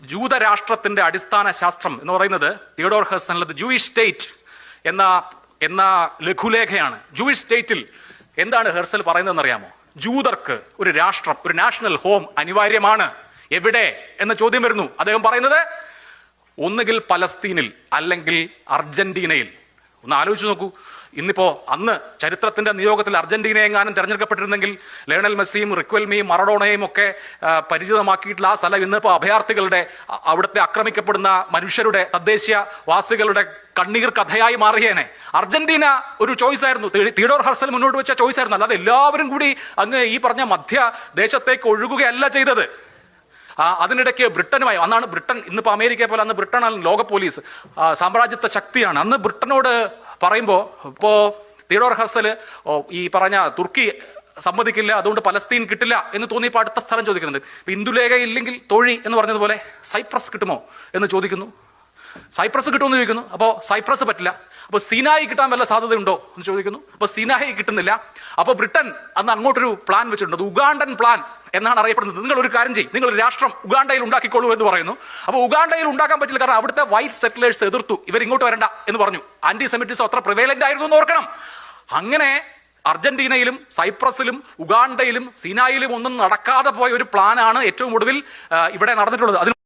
ജൂതരാഷ്ട്രത്തിന്റെ അടിസ്ഥാന ശാസ്ത്രം എന്ന് പറയുന്നത് തിയോഡോർ ഹെർസണിലത് ജൂയിഷ് സ്റ്റേറ്റ് എന്ന എന്ന ലഘുലേഖയാണ്. ജൂയിഷ് സ്റ്റേറ്റിൽ എന്താണ് ഹെർസൽ പറയുന്നതെന്ന് അറിയാമോ? ജൂതർക്ക് ഒരു രാഷ്ട്രം ഒരു നാഷണൽ ഹോം അനിവാര്യമാണ്. എവിടെ? എന്ന ചോദ്യം വരുന്നു. അദ്ദേഹം പറയുന്നത് ഒന്നുകിൽ പലസ്തീനിൽ അല്ലെങ്കിൽ അർജന്റീനയിൽ. ഒന്ന് ആലോചിച്ച് നോക്കൂ. ഇന്നിപ്പോ അന്ന് ചരിത്രത്തിന്റെ നിയോഗത്തിൽ അർജന്റീന എങ്ങാനും തിരഞ്ഞെടുക്കപ്പെട്ടിരുന്നെങ്കിൽ ലയണൽ മെസ്സിയും റിക്വൽമിയും മറഡോണയും ഒക്കെ പരിചിതമാക്കിയിട്ടുള്ള ആ സ്ഥലം ഇന്നിപ്പോ അഭയാർത്ഥികളുടെ അവിടുത്തെ ആക്രമിക്കപ്പെടുന്ന മനുഷ്യരുടെ തദ്ദേശീയ വാസികളുടെ കണ്ണീർ കഥയായി മാറിയേനെ അർജന്റീന ഒരു ചോയ്സ് ആയിരുന്നു. തീഡോർ ഹർസൽ മുന്നോട്ട് വെച്ച ചോയ്സ് ആയിരുന്നു. അല്ലാതെ എല്ലാവരും കൂടി അങ്ങ് ഈ പറഞ്ഞ മധ്യ ദേശത്തേക്ക് ഒഴുകുകയല്ല ചെയ്തത്. അതിനിടയ്ക്ക് ബ്രിട്ടനുമായി അന്നാണ് ബ്രിട്ടൻ ഇന്നിപ്പോൾ അമേരിക്കയെ പോലെ അന്ന് ബ്രിട്ടനാണ് ലോക പോലീസ് സാമ്രാജ്യത്വ ശക്തിയാണ്. അന്ന് ബ്രിട്ടനോട് പറയുമ്പോൾ ഇപ്പോൾ തീഡോർ ഹസൽ ഈ പറഞ്ഞ തുർക്കി സമ്മതിക്കില്ല അതുകൊണ്ട് പലസ്തീൻ കിട്ടില്ല എന്ന് തോന്നിയപ്പോൾ അടുത്ത സ്ഥലം ചോദിക്കുന്നുണ്ട്. ഇപ്പൊ ഇന്ദുലേഖ ഇല്ലെങ്കിൽ തൊഴി എന്ന് പറഞ്ഞതുപോലെ സൈപ്രസ് കിട്ടുമോ എന്ന് ചോദിക്കുന്നു. സൈപ്രസ് കിട്ടുമെന്ന് ചോദിക്കുന്നു. അപ്പോൾ സൈപ്രസ് പറ്റില്ല. അപ്പോൾ സീനായി കിട്ടാൻ വല്ല സാധ്യതയുണ്ടോ എന്ന് ചോദിക്കുന്നു. അപ്പോൾ സീനായി കിട്ടുന്നില്ല. അപ്പോൾ ബ്രിട്ടൻ അന്ന് അങ്ങോട്ടൊരു പ്ലാൻ വെച്ചിട്ടുണ്ട്. Ugandan plan. എന്നാണ് അറിയപ്പെടുന്നത്. നിങ്ങൾ ഒരു കാര്യം ചെയ്യും. നിങ്ങൾ രാഷ്ട്രം ഉഗാണ്ടയിൽ ഉണ്ടാക്കിക്കൊള്ളൂ എന്ന് പറയുന്നു. അപ്പോൾ ഉഗാണ്ടയിൽ ഉണ്ടാക്കാൻ പറ്റില്ല. കാരണം അവിടുത്തെ വൈറ്റ് സെറ്റിലേഴ്സ് എതിർത്തു. ഇവർ ഇങ്ങോട്ട് വരണ്ട എന്ന് പറഞ്ഞു. ആന്റി സെമിറ്റിസം അത്ര പ്രിവേലന്റ് ആയിരുന്നു എന്ന് ഓർക്കണം. അങ്ങനെ അർജന്റീനയിലും സൈപ്രസിലും ഉഗാണ്ടയിലും സിനായിലും ഒന്നും നടക്കാതെ പോയ ഒരു പ്ലാനാണ് ഏറ്റവും ഒടുവിൽ ഇവിടെ നടന്നിട്ടുള്ളത്.